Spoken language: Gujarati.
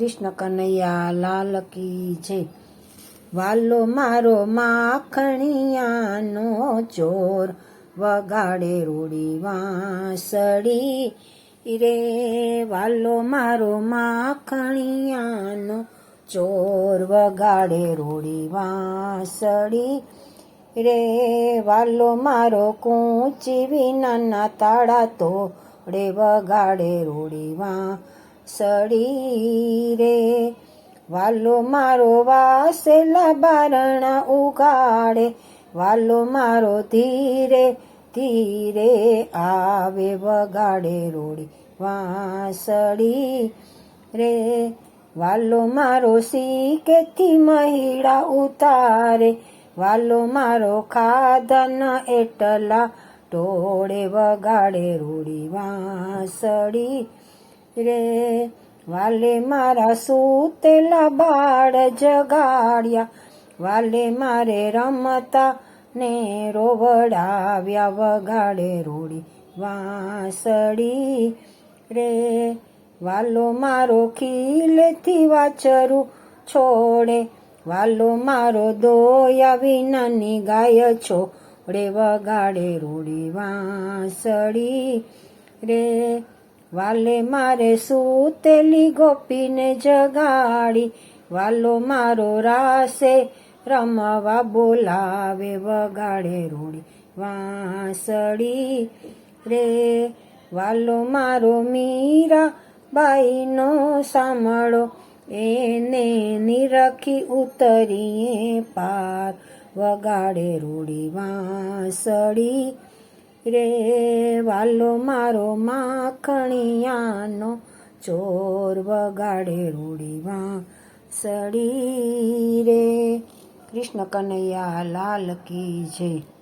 કૃષ્ણ કનૈયા લાલ કી જય. વાલો મારો માખણિયાનો ચોર, વગાડે રૂડી વાંસળી. રે વાલો મારો માખણિયાનો ચોર, વગાડે રૂડી વાંસળી. રે વાલો મારો કૂંચી વિનાના તાળા તોડે, વગાડે રૂડી વાંસળી રે વાલો મારો વાસેલા બારણા ઉગાડે. વાલો મારો ધીરે ધીરે આવે વગાડે રોડી વાંસળી રે. વાલો મારો શીકેથી મહિડા ઉતારે. વાલો મારો ખાધન એટલા ટોળે વગાડે રૂડી વાંસળી રે, વાલે મારા સૂતેલા બાળ જગાડ્યા. વાલે મારે રમતા ને રોવડાવ્યા વગાડે રોડી વાંસળી રે. વાલો મારો ખીલેથી વાચરું છોડે. વાલો મારો દોયા વિનાની ગાય છોડે. વગાડે રોડી વાંસળી રે. વાલે મારે સૂતેલી ગોપીને જગાડી, વાલો મારો રાસે રમવા બોલાવે, વગાડે રૂડી વાંસળી રે. વાલો મારો મીરા બાઈનો સાંભળો, એને નિરખી ઉતરીએ પાર, વગાડે રૂડી વાંસળી રે વાલો મારો માખણિયાનો ચોર વગાડે રૂડીમાં સડી રે. કૃષ્ણ કનૈયા લાલ કી જય.